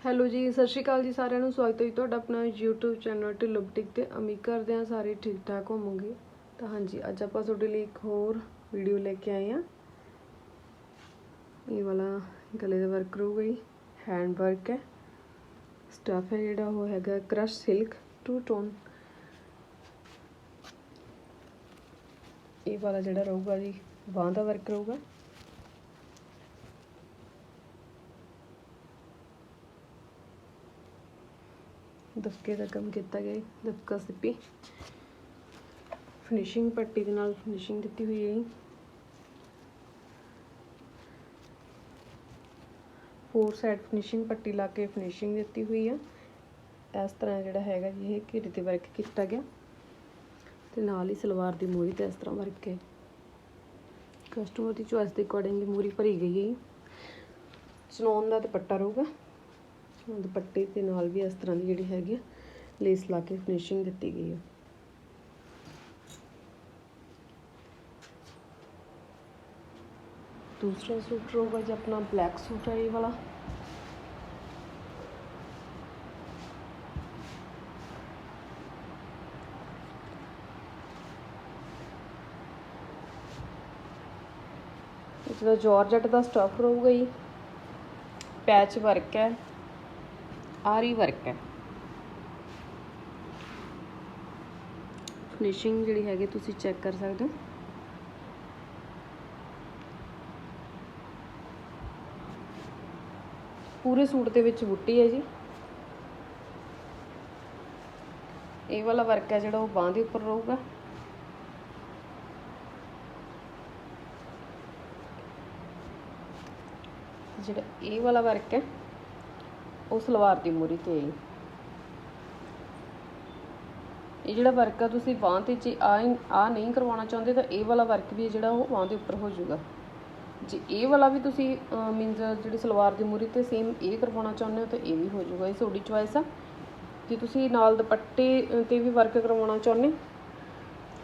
Hello ਜੀ, ਸਤਿ ਸ਼੍ਰੀ ਅਕਾਲ ਜੀ ਸਾਰਿਆਂ ਨੂੰ। ਸਵਾਗਤ ਹੈ ਜੀ ਤੁਹਾਡਾ ਆਪਣਾ YouTube ਚੈਨਲ ਢਿੱਲੋਂ ਤੇ। ਉਮੀਦ ਕਰਦੇ ਹਾਂ ਸਾਰੇ ਠੀਕ ਠਾਕ ਹੋਵੋਗੇ। ਤਾਂ ਹਾਂਜੀ, ਅੱਜ ਆਪਾਂ ਤੁਹਾਡੇ ਲਈ ਇੱਕ ਹੋਰ ਵੀਡੀਓ ਲੈ ਕੇ ਆਏ ਹਾਂ। ਇਹ ਵਾਲਾ ਗਲੇ ਦਾ ਵਰਕ ਰਹੂਗਾ ਜੀ। ਹੈਂਡ ਵਰਕ ਹੈ। ਸਟਫ ਹੈ ਜਿਹੜਾ, ਉਹ ਹੈਗਾ ਕ੍ਰਸ਼ ਸਿਲਕ ਟੂ ਟੋਨ ਇਹ ਵਾਲਾ ਜਿਹੜਾ ਰਹੂਗਾ ਜੀ, ਬਾਂਹ ਦਾ ਵਰਕ ਰਹੂਗਾ ਦਬਕੇ ਦਾ ਕੰਮ ਕੀਤਾ ਗਿਆ ਹੈ ਦਬਕਾ ਸਿੱਪੀ। ਫਿਨਿਸ਼ਿੰਗ ਪੱਟੀ ਦੇ ਨਾਲ ਫਿਨਿਸ਼ਿੰਗ ਦਿੱਤੀ ਹੋਈ ਹੈ ਜੀ। ਫੋਰ ਸਾਈਡ ਫਿਨਿਸ਼ਿੰਗ ਪੱਟੀ ਲਾ ਕੇ ਫਿਨਿਸ਼ਿੰਗ ਦਿੱਤੀ ਹੋਈ ਆ। ਇਸ ਤਰ੍ਹਾਂ ਜਿਹੜਾ ਹੈਗਾ ਜੀ, ਇਹ ਘੇਰੇ ਤੇ ਵਰਕ ਕੀਤਾ ਗਿਆ। ਤੇ ਨਾਲ ਹੀ ਸਲਵਾਰ ਦੀ ਮੂਰੀ ਤੇ ਇਸ ਤਰ੍ਹਾਂ ਵਰਕ ਹੈ। ਕਸਟਮਰ ਦੀ ਚੋਇਸ ਦੇ ਅਕੋਰਡਿੰਗਲੀ ਮੂਰੀ ਭਰੀ ਗਈ ਹੈ ਚਨੌਨ ਦਾ ਦੁਪੱਟਾ ਰਹੂਗਾ। ਦੁਪੱਟੇ ਦੇ ਨਾਲ ਵੀ ਇਸ ਤਰ੍ਹਾਂ ਦੀ ਜਿਹੜੀ ਹੈਗੀ ਆ ਲੇਸ ਲਾ ਕੇ ਫਿਨਿਸ਼ਿੰਗ ਦਿੱਤੀ ਗਈ ਹੈ ਦੂਸਰਾ ਸੂਟ ਰਹੂਗਾ ਜੀ ਆਪਣਾ ਬਲੈਕ ਸੂਟ ਹੈ ਇਹ ਵਾਲਾ। ਇਸ ਦਾ ਜਾਰਜਟ ਦਾ ਸਟਫ ਰਹੂਗਾ ਜੀ। ਪੈਚ ਵਰਕ ਹੈ। ਆਰੀ ਵਰਕ ਹੈ। ਫਿਨਿਸ਼ਿੰਗ ਜਿਹੜੀ ਹੈਗੀ ਤੁਸੀਂ ਚੈੱਕ ਕਰ ਸਕਦੇ ਹੋ। ਪੂਰੇ ਸੂਟ ਦੇ ਵਿੱਚ ਬੁੱਟੀ ਹੈ ਜੀ। ਇਹ ਵਾਲਾ ਵਰਕ ਹੈ ਜਿਹੜਾ ਉਹ ਬਾਂਹ ਦੇ ਉੱਪਰ ਰਹੂਗਾ। ਜਿਹੜਾ ਇਹ ਵਾਲਾ ਵਰਕ ਹੈ। ਉਹ ਸਲਵਾਰ ਦੀ ਮੂਰੀ ਤੇ ਇਹ ਜਿਹੜਾ ਵਰਕ ਆ, ਤੁਸੀਂ ਬਾਂਹ ਤੇ ਜੇ ਆ ਆ ਨਹੀਂ ਕਰਵਾਉਣਾ ਚਾਹੁੰਦੇ, ਤਾਂ ਇਹ ਵਾਲਾ ਵਰਕ ਵੀ ਜਿਹੜਾ ਉਹ ਬਾਂਹ ਦੇ ਉੱਪਰ ਹੋ ਜਾਊਗਾ। ਜੇ ਇਹ ਵਾਲਾ ਵੀ ਤੁਸੀਂ ਮੀਨਸ ਜਿਹੜੀ ਸਲਵਾਰ ਦੀ ਮੂਰੀ ਤੇ ਸੇਮ ਇਹ ਕਰਵਾਉਣਾ ਚਾਹੁੰਦੇ ਹੋ, ਤਾਂ ਇਹ ਵੀ ਹੋ ਜਾਊਗਾ। ਇਹ ਤੁਹਾਡੀ ਚੁਆਇਸ ਆ। ਜੇ ਤੁਸੀਂ ਨਾਲ ਦੁਪੱਟੇ ਤੇ ਵੀ ਵਰਕ ਕਰਵਾਉਣਾ ਚਾਹੁੰਦੇ,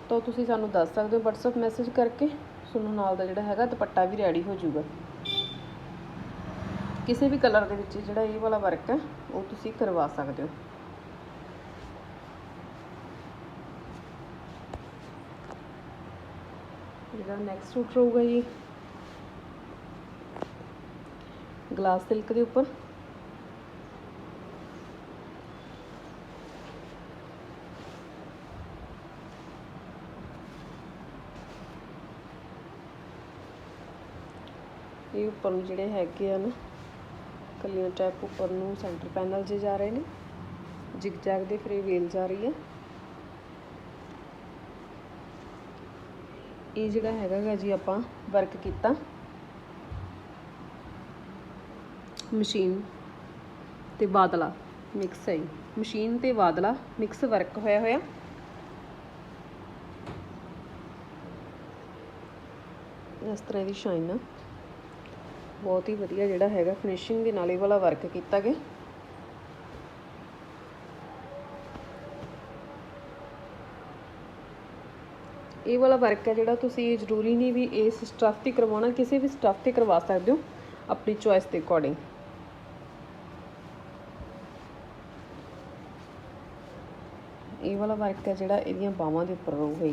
ਤਾਂ ਤੁਸੀਂ ਸਾਨੂੰ ਦੱਸ ਸਕਦੇ ਹੋ WhatsApp ਮੈਸੇਜ ਕਰਕੇ। ਤੁਹਾਨੂੰ ਨਾਲ ਦਾ ਜਿਹੜਾ ਹੈਗਾ ਦੁਪੱਟਾ ਵੀ ਰੈਡੀ ਹੋ ਜਾਊਗਾ। ਕਿਸੇ ਵੀ ਕਲਰ ਦੇ ਵਿੱਚ ਜਿਹੜਾ ਇਹ ਵਾਲਾ ਵਰਕ ਹੈ, ਉਹ ਤੁਸੀਂ ਕਰਵਾ ਸਕਦੇ ਹੋ। ਜਿਹੜਾ ਨੈਕਸਟ ਸੂਟ ਰਹੂਗਾ ਜੀ। ਗਲਾਸ ਸਿਲਕ ਦੇ ਉੱਪਰ। ਇਹ ਉੱਪਰ ਨੂੰ ਜਿਹੜੇ ਹੈਗੇ ਆ ਨਾ ਕਲੀਆਂ ਟੈਪ ਉੱਪਰ ਨੂੰ ਸੈਂਟਰ ਪੈਨਲ 'ਚ ਜਾ ਰਹੇ ਨੇ। ਜਿਗ ਜੈਗ ਦੇ ਫਿਰ ਇਹ ਵੇਲ ਜਾ ਰਹੀ ਹੈ। ਇਹ ਜਿਹੜਾ ਹੈਗਾ ਜੀ ਆਪਾਂ ਵਰਕ ਕੀਤਾ। ਮਸ਼ੀਨ ਤੇ ਬਾਦਲਾ ਮਿਕਸ ਹੈ ਮਸ਼ੀਨ ਤੇ ਬਾਦਲਾ ਮਿਕਸ ਵਰਕ ਹੋਇਆ ਹੋਇਆ। ਇਸ ਤਰ੍ਹਾਂ ਦੀ ਸ਼ਾਈਨ ਆ। ਬਹੁਤ ਹੀ ਵਧੀਆ ਜਿਹੜਾ ਹੈਗਾ ਫਿਨਿਸ਼ਿੰਗ ਦੇ ਨਾਲ ਇਹ ਵਾਲਾ ਵਰਕ ਕੀਤਾ ਗਿਆ। ਇਹ ਵਾਲਾ ਵਰਕ ਹੈ ਜਿਹੜਾ ਤੁਸੀਂ ਜ਼ਰੂਰੀ ਨਹੀਂ ਵੀ ਇਸ ਸਟਫ ਤੇ ਕਰਵਾਉਣਾ, ਕਿਸੇ ਵੀ ਸਟਫ ਤੇ ਕਰਵਾ ਸਕਦੇ ਹੋ, ਆਪਣੀ ਚੋਇਸ ਦੇ ਅਕੋਰਡਿੰਗ ਇਹ ਵਾਲਾ ਵਰਕ ਹੈ ਜਿਹੜਾ ਇਹਦੀਆਂ ਬਾਹਾਂ ਦੇ ਉੱਪਰ ਰਹੂਗਾ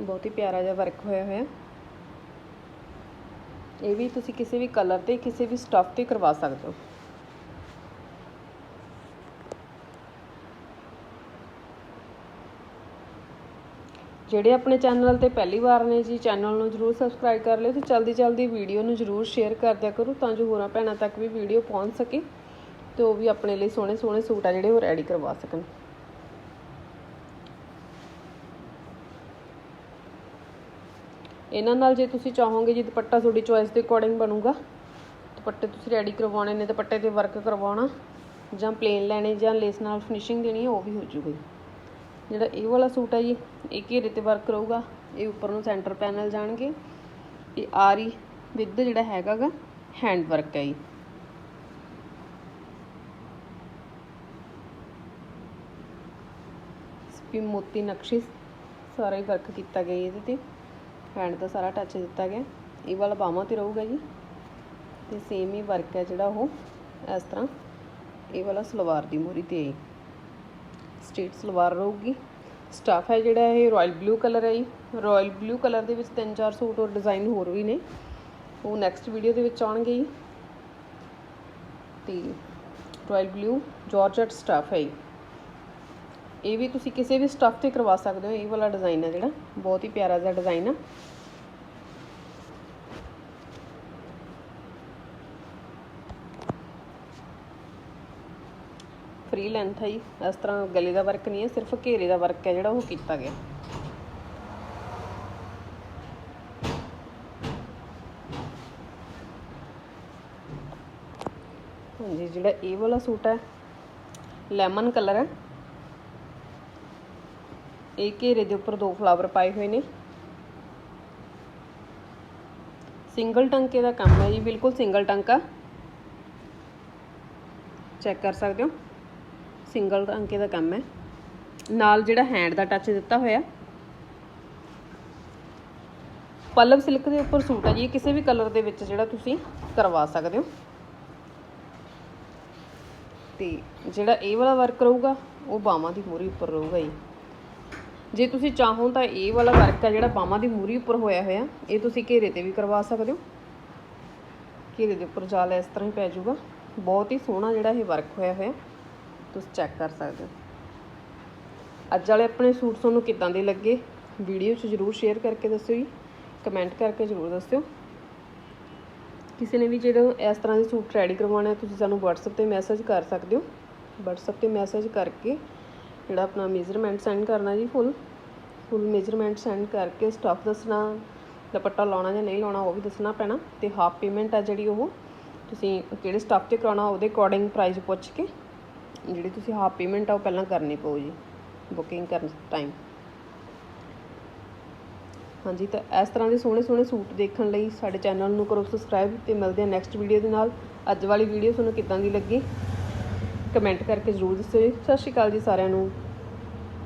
ਬਹੁਤ ਹੀ ਪਿਆਰਾ ਜਿਹਾ ਵਰਕ ਹੋਇਆ ਹੋਇਆ। ਇਹ ਵੀ ਤੁਸੀਂ ਕਿਸੇ ਵੀ ਕਲਰ ਤੇ, ਕਿਸੇ ਵੀ ਸਟਫ ਤੇ ਕਰਵਾ ਸਕਦੇ ਹੋ। ਜਿਹੜੇ ਆਪਣੇ ਚੈਨਲ ਤੇ ਪਹਿਲੀ ਵਾਰ ਨੇ ਜੀ ਚੈਨਲ ਨੂੰ ਜਰੂਰ ਸਬਸਕ੍ਰਾਈਬ ਕਰ ਲਿਓ ਤੇ ਜਲਦੀ ਜਲਦੀ ਵੀਡੀਓ ਨੂੰ ਜਰੂਰ ਸ਼ੇਅਰ ਕਰ ਦਿਆ ਕਰੋ ਤਾਂ ਜੋ ਹੋਰਾਂ ਭੈਣਾਂ ਤੱਕ ਵੀ ਵੀਡੀਓ ਪਹੁੰਚ ਸਕੇ ਤੇ ਉਹ ਵੀ ਆਪਣੇ ਲਈ ਸੋਹਣੇ ਸੋਹਣੇ ਸੂਟ ਆ ਜਿਹੜੇ ਉਹ ਰੈਡੀ ਕਰਵਾ ਸਕਣ। ਇਹਨਾਂ ਨਾਲ ਜੇ ਤੁਸੀਂ ਚਾਹੋਗੇ ਜੀ ਦੁਪੱਟਾ ਤੁਹਾਡੀ ਚੋਇਸ ਦੇ ਅਕੋਰਡਿੰਗ ਬਣੂਗਾ। ਦੁਪੱਟੇ ਤੁਸੀਂ ਰੈਡੀ ਕਰਵਾਉਣੇ ਨੇ, ਦੁਪੱਟੇ ਤੇ ਵਰਕ ਕਰਵਾਉਣਾ, ਜਾਂ ਪਲੇਨ ਲੈਣੇ, ਜਾਂ ਲੇਸ ਨਾਲ ਫਿਨਿਸ਼ਿੰਗ ਦੇਣੀ ਹੈ, ਉਹ ਵੀ ਹੋ ਜੂਗਾ ਜਿਹੜਾ ਇਹ ਵਾਲਾ ਸੂਟ ਹੈ ਜੀ, ਇਹ ਘੇਰੇ ਤੇ ਵਰਕ ਰਹੂਗਾ ਇਹ ਉੱਪਰ ਨੂੰ ਸੈਂਟਰ ਪੈਨਲ ਜਾਣਗੇ। ਇਹ ਆਰੀ ਵਿੱਧ ਜਿਹੜਾ ਹੈਗਾਗਾ ਹੈਂਡ ਵਰਕ ਹੈ ਜੀ। ਸਪੀ ਮੋਤੀ ਨਕਸ਼ੀ ਸਾਰਾ ਹੀ ਵਰਕ ਕੀਤਾ ਗਿਆ ਇਹਦੇ ਤੇ। ਹੈਂਡ ਦਾ ਸਾਰਾ ਟੱਚ ਦਿੱਤਾ ਗਿਆ। ਇਹ ਵਾਲਾ ਬਾਹਾਂ ਤੇ ਰਹੂਗਾ ਜੀ। ਤੇ ਸੇਮ ਹੀ ਵਰਕ ਹੈ ਜਿਹੜਾ ਉਹ, ਇਸ ਤਰ੍ਹਾਂ। ਇਹ ਵਾਲਾ ਸਲਵਾਰ ਦੀ ਮੂਰੀ ਤੇ ਹੈ ਸਟੇਟ ਸਲਵਾਰ ਰਹੂਗੀ। ਸਟਾਫ ਹੈ ਜਿਹੜਾ, ਇਹ ਰਾਇਲ ਬਲੂ ਕਲਰ ਹੈ ਜੀ। ਰਾਇਲ ਬਲੂ ਕਲਰ ਦੇ ਵਿੱਚ ਤਿੰਨ ਚਾਰ ਸੂਟ ਔਰ ਡਿਜ਼ਾਈਨ ਹੋਰ ਵੀ ਨੇ। ਉਹ ਨੈਕਸਟ ਵੀਡੀਓ ਦੇ ਵਿੱਚ ਆਉਣਗੇ ਜੀ। ਤੇ ਰਾਇਲ ਬਲੂ ਜਾਰਜਟ ਸਟਾਫ ਹੈ ਜੀ। ਇਹ ਵੀ ਤੁਸੀਂ ਕਿਸੇ ਵੀ ਸਟੱਫ ਤੇ ਕਰਵਾ ਸਕਦੇ ਹੋ, ਇਹ ਵਾਲਾ ਡਿਜ਼ਾਈਨ ਹੈ ਜਿਹੜਾ, ਬਹੁਤ ਹੀ ਪਿਆਰਾ ਜਿਹਾ ਡਿਜ਼ਾਈਨ ਆ। ਫ੍ਰੀ ਲੈਂਥ ਹੈ ਜੀ, ਇਸ ਤਰ੍ਹਾਂ ਗਲੇ ਦਾ ਵਰਕ ਨਹੀਂ ਹੈ, ਸਿਰਫ ਘੇਰੇ ਦਾ ਵਰਕ ਹੈ ਜਿਹੜਾ ਉਹ ਕੀਤਾ ਗਿਆ। ਹਾਂਜੀ, ਜਿਹੜਾ ਇਹ ਵਾਲਾ ਸੂਟ ਹੈ ਲੈਮਨ ਕਲਰ ਹੈ ਇਹ ਘੇਰੇ ਦੇ ਉੱਪਰ ਦੋ ਫਲਾਵਰ ਪਾਏ ਹੋਏ ਨੇ। ਸਿੰਗਲ ਟੰਕੇ ਦਾ ਕੰਮ ਹੈ ਜੀ, ਬਿਲਕੁਲ ਸਿੰਗਲ ਟੰਕਾ। ਚੈੱਕ ਕਰ ਸਕਦੇ ਹੋ, ਸਿੰਗਲ ਟੰਕੇ ਦਾ ਕੰਮ ਹੈ। ਨਾਲ ਜਿਹੜਾ ਹੈਂਡ ਦਾ ਟੱਚ ਦਿੱਤਾ ਹੋਇਆ। ਪਲਵ ਸਿਲਕ ਦੇ ਉੱਪਰ ਸੂਟ ਹੈ ਜੀ ਕਿਸੇ ਵੀ ਕਲਰ ਦੇ ਵਿੱਚ ਜਿਹੜਾ ਤੁਸੀਂ ਕਰਵਾ ਸਕਦੇ ਹੋ। ਤੇ ਜਿਹੜਾ ਇਹ ਵਾਲਾ ਵਰਕ ਰਹੂਗਾ, ਉਹ ਬਾਹਾਂ ਦੀ ਮੂਰੀ ਉੱਪਰ ਰਹੂਗਾ ਜੀ। ਜੇ ਤੁਸੀਂ ਚਾਹੋ ਤਾਂ ਇਹ ਵਾਲਾ ਵਰਕ ਆ ਜਿਹੜਾ ਬਾਹਾਂ ਦੀ ਮੂਰੀ ਉੱਪਰ ਹੋਇਆ ਹੋਇਆ, ਇਹ ਤੁਸੀਂ ਘੇਰੇ ਤੇ ਵੀ ਕਰਵਾ ਸਕਦੇ ਹੋ। ਘੇਰੇ ਦੇ ਉੱਪਰ ਜਾਲ ਇਸ ਤਰ੍ਹਾਂ ਹੀ ਪੈ ਜਾਊਗਾ। ਬਹੁਤ ਹੀ ਸੋਹਣਾ ਜਿਹੜਾ ਇਹ ਵਰਕ ਹੋਇਆ ਹੋਇਆ, ਤੁਸੀਂ ਚੈੱਕ ਕਰ ਸਕਦੇ ਹੋ। ਅੱਜ ਵਾਲੇ ਆਪਣੇ ਸੂਟ ਤੁਹਾਨੂੰ ਕਿੱਦਾਂ ਦੇ ਲੱਗੇ, ਵੀਡੀਓ 'ਚ ਜਰੂਰ ਸ਼ੇਅਰ ਕਰਕੇ ਦੱਸਿਓ ਜੀ। ਕਮੈਂਟ ਕਰਕੇ ਜਰੂਰ ਦੱਸਿਓ। ਕਿਸੇ ਨੇ ਵੀ ਜਿਹੜਾ ਇਸ ਤਰ੍ਹਾਂ ਦੇ ਸੂਟ ਰੈਡੀ ਕਰਵਾਉਣਾ ਹੈ ਤੁਸੀਂ ਸਾਨੂੰ WhatsApp ਤੇ ਮੈਸੇਜ ਕਰ ਸਕਦੇ ਹੋ। WhatsApp ਤੇ ਮੈਸੇਜ ਕਰਕੇ ਜਿਹੜਾ ਆਪਣਾ ਮੇਜ਼ਰਮੈਂਟ ਸੈਂਡ ਕਰਨਾ ਜੀ ਫੁੱਲ ਫੁੱਲ ਮੇਜ਼ਰਮੈਂਟ ਸੈਂਡ ਕਰਕੇ ਸਟਫ ਦੱਸਣਾ, ਦੁਪੱਟਾ ਲਾਉਣਾ ਜਾਂ ਨਹੀਂ ਲਾਉਣਾ ਉਹ ਵੀ ਦੱਸਣਾ ਪੈਣਾ ਤੇ ਹਾਫ ਪੇਮੈਂਟ ਆ ਜਿਹੜੀ ਉਹ, ਤੁਸੀਂ ਕਿਹੜੇ ਸਟਫ ਤੇ ਕਰਾਉਣਾ ਉਹਦੇ ਅਕੋਰਡਿੰਗ ਪ੍ਰਾਈਸ ਪੁੱਛ ਕੇ ਜਿਹੜੀ ਤੁਸੀਂ ਹਾਫ ਪੇਮੈਂਟ ਆ ਉਹ ਪਹਿਲਾਂ ਕਰਨੀ ਪਊ ਜੀ ਬੁਕਿੰਗ ਕਰਨ ਟਾਈਮ ਹਾਂਜੀ, ਤਾਂ ਇਸ ਤਰ੍ਹਾਂ ਦੇ ਸੋਹਣੇ ਸੋਹਣੇ ਸੂਟ ਦੇਖਣ ਲਈ ਸਾਡੇ ਚੈਨਲ ਨੂੰ ਕਰੋ ਸਬਸਕ੍ਰਾਈਬ ਤੇ ਮਿਲਦੇ ਹਾਂ ਨੈਕਸਟ ਵੀਡੀਓ ਦੇ ਨਾਲ। ਅੱਜ ਵਾਲੀ ਵੀਡੀਓ ਤੁਹਾਨੂੰ ਕਿੱਦਾਂ ਦੀ ਲੱਗੀ? ਕਮੈਂਟ ਕਰਕੇ ਜ਼ਰੂਰ ਦੱਸਿਓ ਜੀ। ਸਤਿ ਸ਼੍ਰੀ ਅਕਾਲ ਜੀ ਸਾਰਿਆਂ ਨੂੰ।